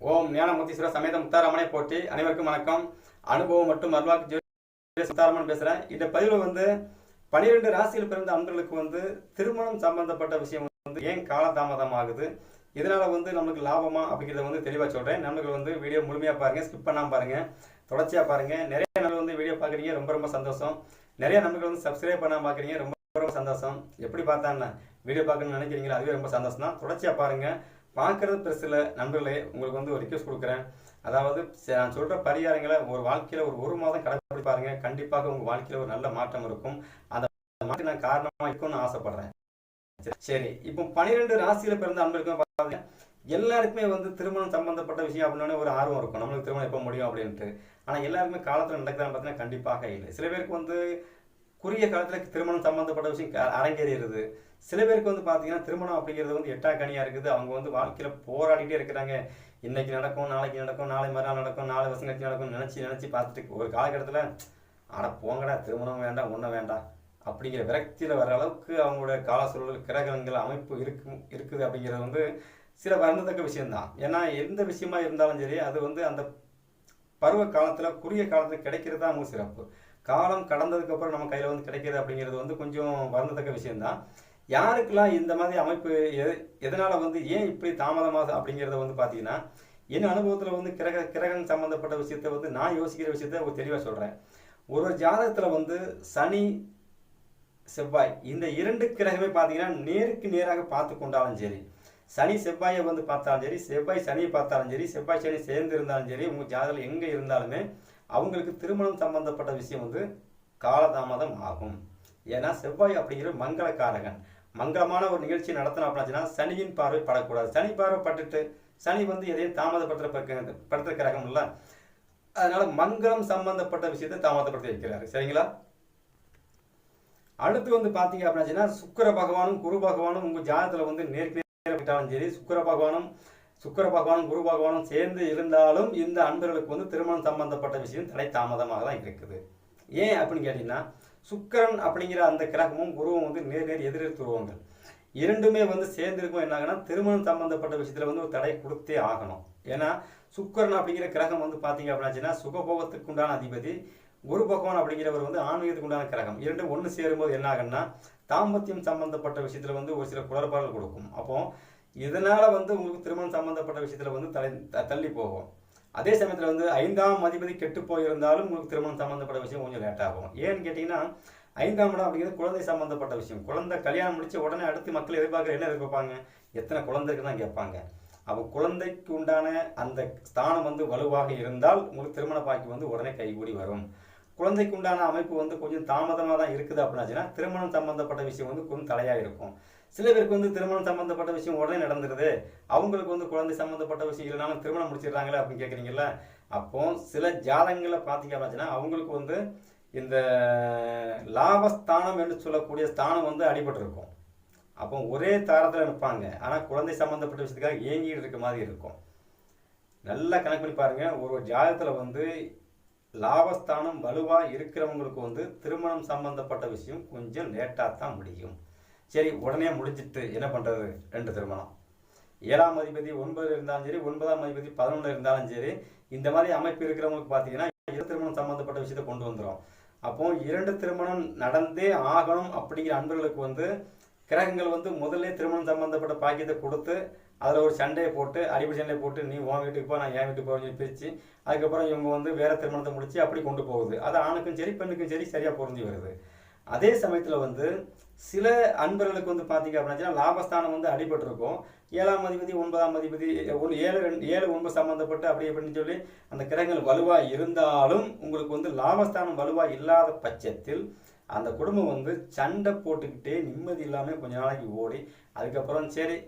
ஓம் ஞானமுத்தீஸ்வர சமேத முத்தாராமனை போட்டி அனைவருக்கும் வணக்கம். அனுபவம் மற்றும் அருள்வாக்கு முத்தாராமன் பேசுகிறேன் இந்த பதிவில் வந்து பனிரெண்டு ராசியில் பிறந்த அன்பர்களுக்கு வந்து திருமணம் சம்பந்தப்பட்ட விஷயம் வந்து ஏன் காலதாமதம் ஆகுது? இதனால் வந்து நமக்கு லாபமா அப்படிங்கிறத வந்து தெளிவாக சொல்கிறேன் நண்பர்கள் வந்து வீடியோ முழுமையாக பாருங்கள் ஸ்கிப் பண்ணாமல் பாருங்கள் தொடர்ச்சியாக பாருங்கள் நிறைய நண்பர்கள் வந்து வீடியோ பார்க்குறீங்க ரொம்ப ரொம்ப சந்தோஷம். நிறைய நண்பர்கள் வந்து சப்ஸ்கிரைப் பண்ணாம பார்க்குறீங்க ரொம்ப ரொம்ப சந்தோஷம். எப்படி பார்த்தான்னு வீடியோ பார்க்கணும்னு நினைக்கிறீங்களா? அதுவே ரொம்ப சந்தோஷம் தான் தொடர்ச்சியாக பாருங்கள் பார்க்குறது பெருசில். நண்பர்களே உங்களுக்கு வந்து ஒரு ரிக்வஸ்ட் கொடுக்குறேன். அதாவது நான் சொல்கிற பரிகாரங்களை ஒரு வாழ்க்கையில் ஒரு ஒரு மாதம் கடைப்பிடி பாருங்கள் கண்டிப்பாக உங்கள் வாழ்க்கையில் ஒரு நல்ல மாற்றம் இருக்கும். அந்த மாற்றம் நான் காரணமாக இருக்கும்னு ஆசைப்பட்றேன். சரி, சரி. இப்போ பன்னிரெண்டு ராசியில் பிறந்த அன்பருக்கும் பாருங்க. எல்லாருக்குமே வந்து திருமணம் சம்பந்தப்பட்ட விஷயம் அப்படின்னே ஒரு ஆர்வம் இருக்கும். நம்மளுக்கு திருமணம் எப்போ முடியும் அப்படின்ட்டு. ஆனால் எல்லாருக்குமே காலத்தில் நடக்கிறான்னு பார்த்தீங்கன்னா கண்டிப்பாக இல்லை. சில பேருக்கு வந்து குறுகிய காலத்தில் திருமணம் சம்பந்தப்பட்ட விஷயம் அரங்கேறிடுது. சில பேருக்கு வந்து பார்த்தீங்கன்னா திருமணம் அப்படிங்கிறது வந்து எட்டா கனியா இருக்குது. அவங்க வந்து வாழ்க்கையில் போராடிட்டே இருக்கிறாங்க. இன்னைக்கு நடக்கும் நாளைக்கு நடக்கும் நாளை மறுநாள் நடக்கும் நாலு வருஷம் கழிச்சு நடக்கும் நினச்சி நினச்சி பார்த்துட்டு ஒரு காலகட்டத்தில் ஆனால் போங்கடா திருமணம் வேண்டாம் ஒன்றும் வேண்டாம். அப்படிங்கிற விரக்தியில் வர அளவுக்கு அவங்களோட கால சூழல் கிரகங்கள் அமைப்பு இருக்கு இருக்குது அப்படிங்கிறது வந்து சில வருந்தத்தக்க விஷயம்தான். ஏன்னா எந்த விஷயமா இருந்தாலும் சரி அது வந்து அந்த பருவ காலத்தில் குறுகிய காலத்தில் கிடைக்கிறது தான் அவங்க சிறப்பு. காலம் கடந்ததுக்கப்புறம் நம்ம கையில் வந்து கிடைக்கிறது அப்படிங்கிறது வந்து கொஞ்சம் வருந்தத்தக்க விஷயம்தான். யாருக்கெல்லாம் இந்த மாதிரி அமைப்பு எது வந்து ஏன் இப்படி தாமதமாகுது அப்படிங்கிறத வந்து பார்த்தீங்கன்னா என் அனுபவத்தில் வந்து கிரக கிரகம் சம்மந்தப்பட்ட விஷயத்த வந்து நான் யோசிக்கிற விஷயத்த ஒரு தெளிவாக சொல்கிறேன் ஒரு ஒரு ஜாதகத்தில் வந்து சனி செவ்வாய் இந்த இரண்டு கிரகமே பார்த்தீங்கன்னா நேருக்கு நேராக பார்த்து கொண்டாலும் சரி சனி செவ்வாயை வந்து பார்த்தாலும் சரி செவ்வாய் சனியை பார்த்தாலும் சரி செவ்வாய் சனி சேர்ந்து இருந்தாலும் சரி உங்கள் ஜாதகம் எங்கே இருந்தாலுமே அவங்களுக்கு திருமணம் சம்பந்தப்பட்ட விஷயம் வந்து காலதாமதம் ஆகும். ஏன்னா செவ்வாய் அப்படிங்கிற மங்களக்காரகன். மங்களமான ஒரு நிகழ்ச்சி நடத்தணும் அப்படின்னா சனியின் பார்வை படக்கூடாது. சனி பார்வை பட்டுட்டு சனி வந்து எதையும் தாமதப்படுத்துற படுத்துற கிரகம் இல்ல அதனால மங்களம் சம்பந்தப்பட்ட விஷயத்தை தாமதப்படுத்தி வைக்கிறாரு. சரிங்களா? அடுத்து வந்து பார்த்தீங்க அப்படின்னா சுக்கர பகவானும் குரு பகவானும் உங்க ஜாதத்தில் வந்து நேருக்கு நேரா சரி சுக்கிர பகவானும் சுக்கிர பகவானும் குரு பகவானும் சேர்ந்து இருந்தாலும் இந்த அன்பர்களுக்கு வந்து திருமணம் சம்பந்தப்பட்ட விஷயம் தடை தாமதமாக தான் இருக்குது. ஏன் அப்படின்னு கேட்டிங்கன்னா சுக்கரன் அப்படிங்கிற அந்த கிரகமும் குருவும் வந்து நேர் நேர் எதிரெதிர் துருவங்கள். இரண்டுமே வந்து சேர்ந்திருக்கும் என்னாகனா திருமணம் சம்பந்தப்பட்ட விஷயத்தில் வந்து ஒரு தடை கொடுத்தே ஆகணும். ஏன்னா சுக்கரன் அப்படிங்கிற கிரகம் வந்து பார்த்தீங்க அப்படின்னா சுகபோகத்துக்கு உண்டான அதிபதி குரு பகவான் அப்படிங்கிறவர் வந்து ஆன்மீகத்துக்கு உண்டான கிரகம். இரண்டு ஒன்று சேரும்போது என்ன ஆகும்னா தாம்பத்தியம் சம்பந்தப்பட்ட விஷயத்தில் வந்து ஒரு சில குளறுபாடுகள் கொடுக்கும். அப்போ இதனால் வந்து உங்களுக்கு திருமணம் சம்பந்தப்பட்ட விஷயத்தில் வந்து தலை தள்ளி போகும். அதே சமயத்தில் வந்து ஐந்தாம் அதிபதி கெட்டு போயிருந்தாலும் உங்களுக்கு திருமணம் சம்மந்தப்பட்ட விஷயம் கொஞ்சம் லேட் ஆகும். ஏன்னு கேட்டிங்கன்னா ஐந்தாம் இடம் அப்படிங்கிறது குழந்தை சம்மந்தப்பட்ட விஷயம். குழந்தை கல்யாணம் முடித்து உடனே அடுத்து மக்கள் எதிர்பார்க்குற என்ன எதிர்பார்ப்பாங்க? எத்தனை குழந்தைக்கு தான் கேட்பாங்க. அப்போ குழந்தைக்கு உண்டான அந்த ஸ்தானம் வந்து வலுவாக இருந்தால் உங்களுக்கு திருமண பாக்கி வந்து உடனே கைகூடி வரும். குழந்தைக்கு உண்டான அமைப்பு வந்து கொஞ்சம் தாமதமாக தான் இருக்குது அப்படின்னாச்சுன்னா திருமணம் சம்மந்தப்பட்ட விஷயம் வந்து கொஞ்சம் தலையாக இருக்கும். சில பேருக்கு வந்து திருமணம் சம்பந்தப்பட்ட விஷயம் உடனே நடந்துருது. அவங்களுக்கு வந்து குழந்தை சம்பந்தப்பட்ட விஷயம் இல்லைனாலும் திருமணம் முடிச்சிடுறாங்களே அப்படின்னு கேட்குறீங்களா அப்போ சில ஜாதகங்களை பார்த்தீங்க அப்படின்னா அவங்களுக்கு வந்து இந்த லாபஸ்தானம் என்று சொல்லக்கூடிய ஸ்தானம் வந்து அடிபட்டு இருக்கும் அப்போ ஒரே தாரத்தில் நிற்பாங்க ஆனால் குழந்தை சம்பந்தப்பட்ட விஷயத்துக்காக ஏங்கிட்டு இருக்க மாதிரி இருக்கும். நல்லா கணக்கு பண்ணி பாருங்க. ஒரு ஒரு ஜாதகத்தில் வந்து லாபஸ்தானம் வலுவாக இருக்கிறவங்களுக்கு வந்து திருமணம் சம்பந்தப்பட்ட விஷயம் கொஞ்சம் லேட்டாக தான் முடியும். சரி உடனே முடிஞ்சிட்டு என்ன பண்ணுறது ரெண்டு திருமணம் ஏழாம் அதிபதி ஒன்பது இருந்தாலும் சரி ஒன்பதாம் அதிபதி பதினொன்று இருந்தாலும் சரி இந்த மாதிரி அமைப்பு இருக்கிறவங்களுக்கு பார்த்தீங்கன்னா இரு திருமணம் சம்மந்தப்பட்ட விஷயத்தை கொண்டு வந்துரும். அப்போ இரண்டு திருமணம் நடந்தே ஆகணும் அப்படிங்கிற அன்பர்களுக்கு வந்து கிரகங்கள் வந்து முதல்ல திருமணம் சம்மந்தப்பட்ட பாக்கியத்தை கொடுத்து அதில் ஒரு சண்டையை போட்டு அடிப்படை சண்டையை போட்டு நீ உன் வீட்டுக்கு போ நான் என் வீட்டுக்கு போய் பிரித்து அதுக்கப்புறம் இவங்க வந்து வேறு திருமணத்தை முடித்து அப்படி கொண்டு போகுது. அது ஆணுக்கும் சரி பெண்ணுக்கும் சரி சரியாக பொருந்தி வருது. அதே சமயத்தில் வந்து சில அன்பர்களுக்கு வந்து பார்த்தீங்க அப்படின்னா லாபஸ்தானம் வந்து அடிபட்டிருக்கும். ஏழாம் அதிபதி ஒன்பதாம் அதிபதி ஒன்று ஏழு ரெண்டு ஏழு ஒன்பது சம்மந்தப்பட்டு அப்படி அப்படின்னு சொல்லி அந்த கிரகங்கள் வலுவாக இருந்தாலும் உங்களுக்கு வந்து லாபஸ்தானம் வலுவாக இல்லாத பட்சத்தில் அந்த குடும்பம் வந்து சண்டை போட்டுக்கிட்டே நிம்மதி இல்லாமல் கொஞ்ச நாளைக்கு ஓடி அதுக்கப்புறம் சரி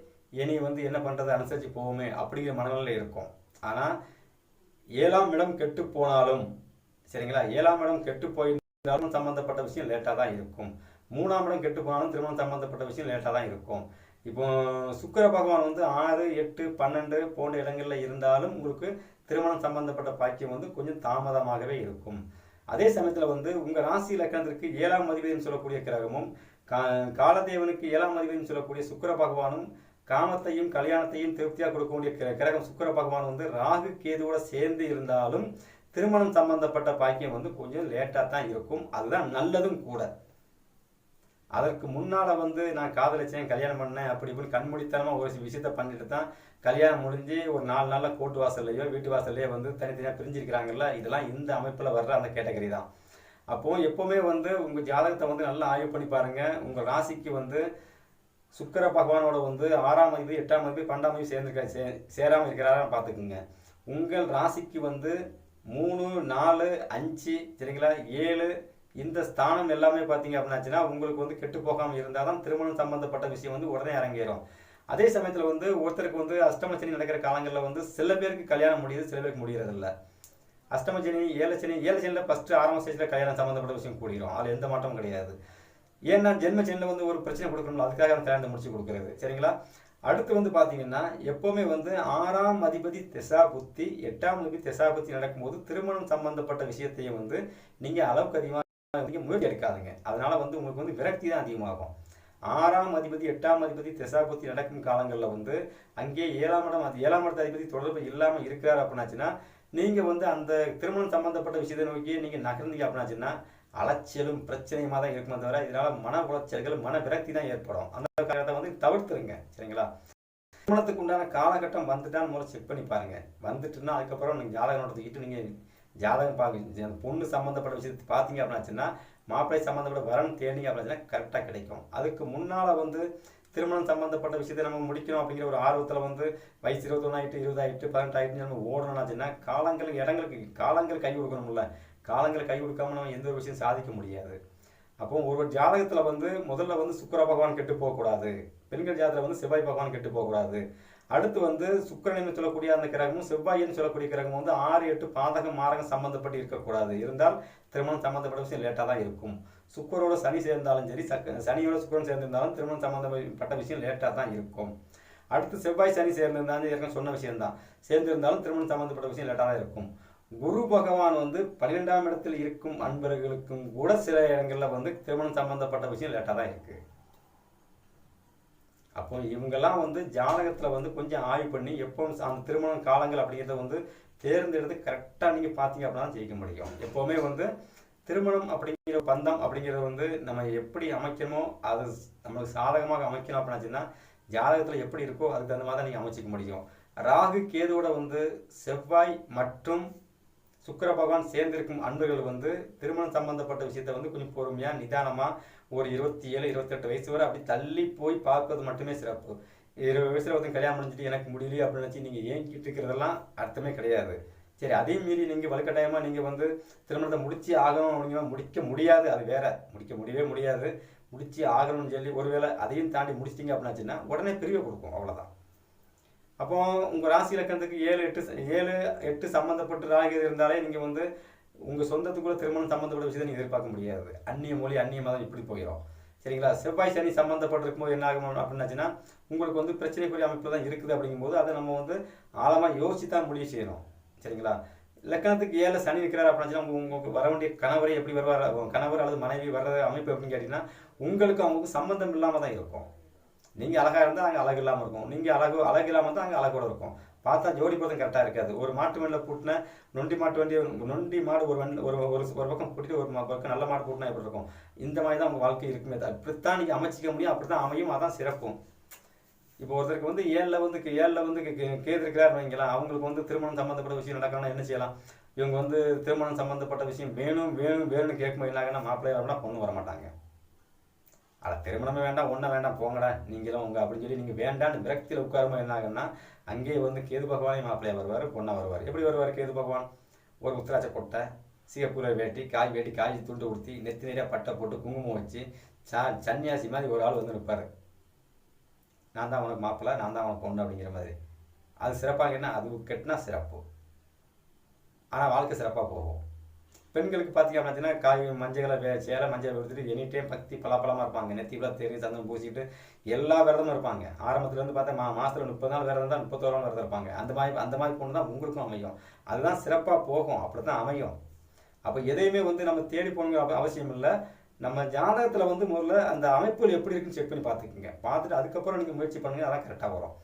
இனி வந்து என்ன பண்ணுறது அனுசரித்து போவோமே அப்படிங்கிற மனநிலையில் இருக்கும். ஆனால் ஏழாம் இடம் கெட்டு போனாலும் சரிங்களா? ஏழாம் இடம் கெட்டு போய் போயிருந்தாலும் சம்பந்தப்பட்ட விஷயம் லேட்டாக தான் இருக்கும். மூணாம் இடம் கெட்டு போனாலும் திருமணம் சம்பந்தப்பட்ட விஷயம் லேட்டாக தான் இருக்கும். இப்போ சுக்கிர பகவான் வந்து ஆறு எட்டு பன்னெண்டு போன்ற இடங்களில் இருந்தாலும் உங்களுக்கு திருமணம் சம்பந்தப்பட்ட பாக்கியம் வந்து கொஞ்சம் தாமதமாகவே இருக்கும். அதே சமயத்தில் வந்து உங்கள் ராசி இலக்கணத்திற்கு ஏழாம் அதிபதினு சொல்லக்கூடிய கிரகமும் கா- காலதேவனுக்கு ஏழாம் அதிபதினு சொல்லக்கூடிய சுக்கிர பகவானும் காமத்தையும் கல்யாணத்தையும் திருப்தியாக கொடுக்கக்கூடிய கிர- கிரகம் சுக்கிர பகவான் வந்து ராகு கேதுவோட சேர்ந்து இருந்தாலும் திருமணம் சம்பந்தப்பட்ட பாக்கியம் வந்து கொஞ்சம் லேட்டாக தான் இருக்கும். அதுதான் நல்லதும் கூட. அதற்கு முன்னால் வந்து நான் காதலிச்சேன் கல்யாணம் பண்ணேன் அப்படி இப்படி கண்மூடித்தனமாக ஒரு விஷயத்த பண்ணிட்டு தான் கல்யாணம் முடிஞ்சு ஒரு நாலு நாளில் கோட்டு வாசல்லையோ வீட்டு வாசல்லையோ வந்து தனித்தனியாக பிரிஞ்சிருக்கிறாங்கல்ல இதெல்லாம் இந்த அமைப்பில் வர்ற அந்த கேட்டகரி தான். அப்போ எப்போவுமே வந்து உங்கள் ஜாதகத்தை வந்து நல்லா ஆய்வு பண்ணி பாருங்கள் உங்கள் ராசிக்கு வந்து சுக்கிர பகவானோட வந்து ஆறாம் அதிபதி எட்டாம் அதிபதி பன்னெண்டாம் அதிபதி சேர்ந்துருக்க சே சேராமல் இருக்கிறாரான்னு பார்த்துக்குங்க. உங்கள் ராசிக்கு வந்து மூணு நாலு அஞ்சு சரிங்களா? ஏழு இந்த ஸ்தானம் எல்லாமே பார்த்தீங்க அப்படின்னாச்சுன்னா உங்களுக்கு வந்து கெட்டு போகாமல் இருந்தால் தான் திருமணம் சம்பந்தப்பட்ட விஷயம் வந்து உடனே இறங்கிடும் அதே சமயத்தில் வந்து ஒருத்தருக்கு வந்து அஷ்டமச்சனி நடக்கிற காலங்களில் வந்து சில பேருக்கு கல்யாணம் முடியுது சில பேருக்கு முடியறதில்ல. அஷ்டமச்சனி ஏழச்சனி ஏழச்சனியில் ஃபஸ்ட்டு ஆரம்ப ஸ்டேஜில் கல்யாணம் சம்மந்தப்பட்ட விஷயம் கூடிரும். அதில் எந்த மாற்றமும் கிடையாது. ஏன்னா ஜென்மச்சனியில் வந்து ஒரு பிரச்சனை கொடுக்கணும்ல அதுக்காக அந்த கல்யாணத்தை முடிச்சு கொடுக்குறது சரிங்களா? அடுத்து வந்து பார்த்தீங்கன்னா எப்போவுமே வந்து ஆறாம் அதிபதி திசா புத்தி எட்டாம் அதிபதி திசா புத்தி நடக்கும்போது திருமணம் சம்பந்தப்பட்ட விஷயத்தையும் வந்து நீங்கள் அளவுக்கு அதிகமாக முயற்சி எடுக்காதுங்க. அதனால் வந்து உங்களுக்கு வந்து விரக்தி தான் அதிகமாகும். ஆறாம் அதிபதி எட்டாம் அதிபதி திசாபுத்தி நடக்கும் காலங்களில் வந்து அங்கே ஏழாம் இடம் அது ஏழாம் இடத்து அதிபதி தொடர்பு இல்லாமல் இருக்கிறார் அப்படின்னாச்சுன்னா நீங்கள் வந்து அந்த திருமணம் சம்பந்தப்பட்ட விஷயத்தை நோக்கி நீங்கள் நகர்ந்தீங்க அப்படின்னாச்சுன்னா அலைச்சலும் பிரச்சனையுமா தான் இருக்குமே தவிர இதனால மன உளைச்சல்கள் மன விரக்தி தான் ஏற்படும். அந்த காலத்தை வந்து தவிர்த்துருங்க சரிங்களா? திருமணத்துக்கு உண்டான காலகட்டம் வந்துட்டான்னு முதல்ல செக் பண்ணி பாருங்க. வந்துட்டுன்னா அதுக்கப்புறம் நீங்கள் ஜாதகம் நடத்திக்கிட்டு நீங்கள் ஜாதகம் பார்க்க அந்த பொண்ணு சம்மந்தப்பட்ட விஷயத்தை பார்த்தீங்க அப்படின்னாச்சுன்னா மாப்பிள்ளை சம்மந்தப்பட்ட வரன் தேடிங்க அப்படின்னா கரெக்டாக கிடைக்கும். அதுக்கு முன்னால் வந்து திருமணம் சம்மந்தப்பட்ட விஷயத்தை நம்ம முடிக்கணும் அப்படிங்கிற ஒரு ஆர்வத்தில் வந்து வயசு இருபத்தொன்னாயிட்டு இருபதாயிட்டு பதினெட்டாயிட்டு பதினெட்டு நம்ம ஓடணும்னாச்சுன்னா காலங்கள் இடங்களுக்கு காலங்கள் கை கொடுக்கணும்ல. காலங்களை கை கொடுக்காம நம்ம எந்த ஒரு விஷயம் சாதிக்க முடியாது. அப்போ ஒரு ஜாதகத்தில் வந்து முதல்ல வந்து சுக்கர பகவான் கெட்டு போகக்கூடாது பெண்கள் ஜாதகத்தில் வந்து செவ்வாய் பகவான் கெட்டு போகக்கூடாது அடுத்து வந்து சுக்கரன் சொல்லக்கூடிய அந்த கிரகமும் செவ்வாயின்னு சொல்லக்கூடிய கிரகம் வந்து ஆறு எட்டு பாதகம் மாரகம் சம்மந்தப்பட்டு இருக்கக்கூடாது இருந்தால் திருமணம் சம்மந்தப்பட்ட விஷயம் லேட்டாக தான் இருக்கும். சுக்கரோட சனி சேர்ந்தாலும் சரி சக்க சனியோட சுக்கரன் சேர்ந்திருந்தாலும் திருமணம் சம்மந்தப்பட்ட விஷயம் லேட்டாக தான் இருக்கும். அடுத்து செவ்வாய் சனி சேர்ந்திருந்தாலும் ஏற்கனவே சொன்ன விஷயம்தான். சேர்ந்திருந்தாலும் திருமணம் சம்மந்தப்பட்ட விஷயம் லேட்டாக தான் இருக்கும். குரு பகவான் வந்து பன்னிரெண்டாம் இடத்தில் இருக்கும் அன்பர்களுக்கும் கூட சில இடங்களில் வந்து திருமணம் சம்பந்தப்பட்ட விஷயம் லேட்டாக தான் இருக்கு. அப்போ இவங்கெல்லாம் வந்து ஜாதகத்தில் வந்து கொஞ்சம் ஆய்வு பண்ணி எப்போ அந்த திருமண காலங்கள் அப்படிங்கிறத வந்து தேர்ந்தெடுத்து கரெக்டாக நீங்கள் பார்த்தீங்க அப்படின்னா ஜெயிக்க முடியும். எப்போவுமே வந்து திருமணம் அப்படிங்கிற பந்தம் அப்படிங்கிறது வந்து நம்ம எப்படி அமைக்கணுமோ அது நம்மளுக்கு சாதகமாக அமைக்கணும் அப்படின்னாச்சுன்னா ஜாதகத்தில் எப்படி இருக்கோ அதுக்கு தகுந்த மாதிரி தான் நீங்கள் அமைச்சிக்க முடியும். ராகு கேதுவோட வந்து செவ்வாய் மற்றும் சுக்கர பகவான் சேர்ந்திருக்கும் அன்பர்கள் வந்து திருமணம் சம்பந்தப்பட்ட விஷயத்தை வந்து கொஞ்சம் பொறுமையாக நிதானமாக ஒரு இருபத்தி ஏழு இருபத்தெட்டு வயசு வரை அப்படி தள்ளி போய் பார்ப்பது மட்டுமே சிறப்பு. இருபது வயசில் ஒருத்தன் கல்யாணம் முடிஞ்சிட்டு எனக்கு முடியலையே அப்படின்னு நினச்சி நீங்கள் ஏங்கிட்டு இருக்கிறதெல்லாம் அர்த்தமே கிடையாது. சரி அதையும் மீறி நீங்கள் வலுக்கட்டாயமாக நீங்கள் வந்து திருமணத்தை முடிச்சு ஆகணும் அப்படிங்கிற முடிக்க முடியாது. அது வேற முடிக்க முடியவே முடியாது. முடிச்சு ஆகணும்னு சொல்லி ஒருவேளை அதையும் தாண்டி முடிச்சிட்டிங்க அப்படின்னாச்சுன்னா உடனே பிரிவை கொடுக்கும் அவ்வளோதான் அப்போ உங்கள் ராசி இலக்கணத்துக்கு ஏழு எட்டு ஏழு எட்டு சம்மந்தப்பட்டு ராகு இருந்தாலே நீங்கள் வந்து உங்கள் சொந்தத்துக்குள்ள திருமணம் சம்மந்தப்பட்ட விஷயத்தை நீங்கள் எதிர்பார்க்க முடியாது. அந்நிய மொழி அந்நிய மதம் இப்படி போயிடும் சரிங்களா? செவ்வாய் சனி சம்மந்தப்பட்டிருக்கும் போது என்ன ஆகும் அப்படின்னாச்சுன்னா உங்களுக்கு வந்து பிரச்சனைக்குரிய அமைப்பில் தான் இருக்குது அப்படிங்கும்போது அதை நம்ம வந்து ஆழமாக யோசிச்சு தான் முடிவு செய்யணும். சரிங்களா? லக்கணத்துக்கு ஏழு சனி இருக்கிறார் அப்படின்னா உங்களுக்கு வர வேண்டிய கணவரை எப்படி வருவார்? கணவர் அல்லது மனைவி வர்ற அமைப்பு எப்படின்னு கேட்டிங்கன்னா உங்களுக்கு அவங்களுக்கு சம்மந்தம் இல்லாமல் தான் இருக்கும். நீங்கள் அழகாக இருந்தால் அங்கே அழகு இல்லாமல் இருக்கும். நீங்கள் அழகு அழகு இல்லாமல் இருந்தால் அங்கே அழகோட இருக்கும். பார்த்தா ஜோடி பொருத்தம் கரெக்டாக இருக்காது. ஒரு மாட்டு வண்டியில் பூட்டின நொண்டி மாட்டு வண்டி நொண்டி மாடு ஒரு வண்டி ஒரு ஒரு ஒரு பக்கம் பூட்டிட்டு ஒரு பக்கம் நல்ல மாடு பூட்டினா எப்படி இருக்கும்? இந்த மாதிரி தான் உங்கள் வாழ்க்கை இருக்குமே தான் அப்படித்தான் நீங்கள் அமைச்சிக்க முடியும். அப்படி தான் அமையும். அதான் சிறப்பும். இப்போ ஒருத்தருக்கு வந்து ஏழில் வந்து ஏழில் வந்து கே- கே- கேது இருக்கிறார் அவங்களுக்கு வந்து திருமணம் சம்மந்தப்பட்ட விஷயம் நடக்கணும்னா என்ன செய்யலாம்? இவங்க வந்து திருமணம் சம்மந்தப்பட்ட விஷயம் வேணும் வேணும் வேணும்னு கேட்கும்போது என்ன ஆகுன்னா மாப்பிள்ளை வரணும்னா பொண்ணு வர மாட்டாங்க அட திருமணமே வேண்டாம் ஒன்றும் வேண்டாம் போங்கடா நீங்களும் உங்கள் அப்படின்னு சொல்லி நீங்கள் வேண்டான்னு விரக்தியில் உட்காரும்போது என்ன ஆகுன்னா அங்கேயே வந்து கேது பகவானே மாப்பிள்ளையா வருவார் பொண்ணா வருவார். எப்படி வருவார் கேது பகவான்? ஒரு உத்திராட்ச கொட்டை சிகப்பூரை வேட்டி காய் வேட்டி காய் துண்டு உடுத்தி நெத்தி நிறைய பட்டை போட்டு குங்குமம் வச்சு சா சன்னியாசி மாதிரி ஒரு ஆள் வந்து நிற்பார் நான் தான் உனக்கு மாப்பிள்ளை நான் தான் உனக்கு பொண்ணு அப்படிங்கிற மாதிரி. அது சிறப்பாக என்ன? அது கெட்டினா சிறப்பு. ஆனால் வாழ்க்கை சிறப்பாக போகும். பெண்களுக்கு பார்த்தீங்க அப்படின்னா காய் மஞ்சளை வே சேலை மஞ்சள் எடுத்துட்டு எனி டைம் பக்தி பலாப்பழமாக இருப்பாங்க. நெத்தி விழா தெரியும் சந்தனம் பூசிட்டு எல்லா விரதமும் இருப்பாங்க. ஆரம்பத்துலேருந்து பார்த்தா மா மாதத்தில் முப்பது நாள் விரதம் தான் முப்பத்தோரு நாள் விரதம் இருப்பாங்க. அந்த மாதிரி அந்த மாதிரி பொண்ணு தான் உங்களுக்கும் அமையும். அதுதான் சிறப்பாக போகும். அப்படி தான் அமையும். அப்போ எதையுமே வந்து நம்ம தேடி போகணுங்கிற அவசியம் இல்லை. நம்ம ஜாதகத்தில் வந்து முதல்ல அந்த அமைப்புகள் எப்படி இருக்குன்னு செக் பண்ணி பார்த்துக்குங்க. பார்த்துட்டு அதுக்கப்புறம் நீங்கள் முயற்சி பண்ணுங்க அதான் கரெக்டாக வரும்.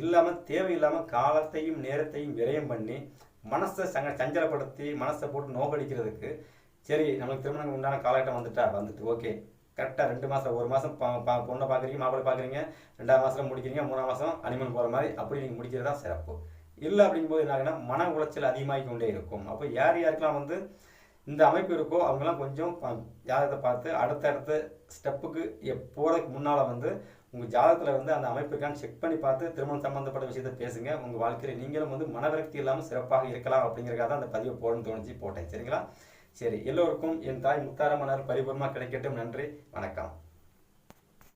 இல்லாமல் தேவையில்லாமல் காலத்தையும் நேரத்தையும் விரயம் பண்ணி மனசை சங்க சஞ்சலப்படுத்தி மனசை போட்டு நோக்கடிக்கிறதுக்கு சரி நம்மளுக்கு திருமணம் உண்டான காலகட்டம் வந்துட்டா வந்துட்டு ஓகே. கரெக்டாக ரெண்டு மாதம் ஒரு மாதம் பொண்ணை பார்க்குறீங்க மாப்பிள்ளை பார்க்குறீங்க ரெண்டாவது மாதம் முடிக்கிறீங்க மூணாம் மாதம் அனிமல் போகிற மாதிரி அப்படி நீங்கள் முடிக்கிறது தான் சிறப்பு. இல்லை அப்படிங்கும்போது என்ன ஆகுனா மன உளைச்சல் அதிகமாகி கொண்டே இருக்கும். அப்போ யார் யாருக்கெல்லாம் வந்து இந்த அமைப்பு இருக்கோ அவங்கெல்லாம் கொஞ்சம் ப- பார்த்து பார்த்து அடுத்தடுத்த ஸ்டெப்புக்கு போகிறதுக்கு முன்னால் வந்து உங்கள் ஜாதகத்தில் வந்து அந்த அமைப்பு இருக்கான்னு செக் பண்ணி பார்த்து திருமணம் சம்மந்தப்பட்ட விஷயத்தை பேசுங்க. உங்கள் வாழ்க்கையில் நீங்களும் வந்து மனவிரக்தி இல்லாமல் சிறப்பாக இருக்கலாம் அப்படிங்கிறக்காக தான் அந்த பதிவை போடணும்னு தோணுச்சு போட்டேன். சரிங்களா? சரி எல்லோருக்கும் என் தாய் முத்தாரமனர் பரிபூர்ணமாக கிடைக்கட்டும். நன்றி வணக்கம்.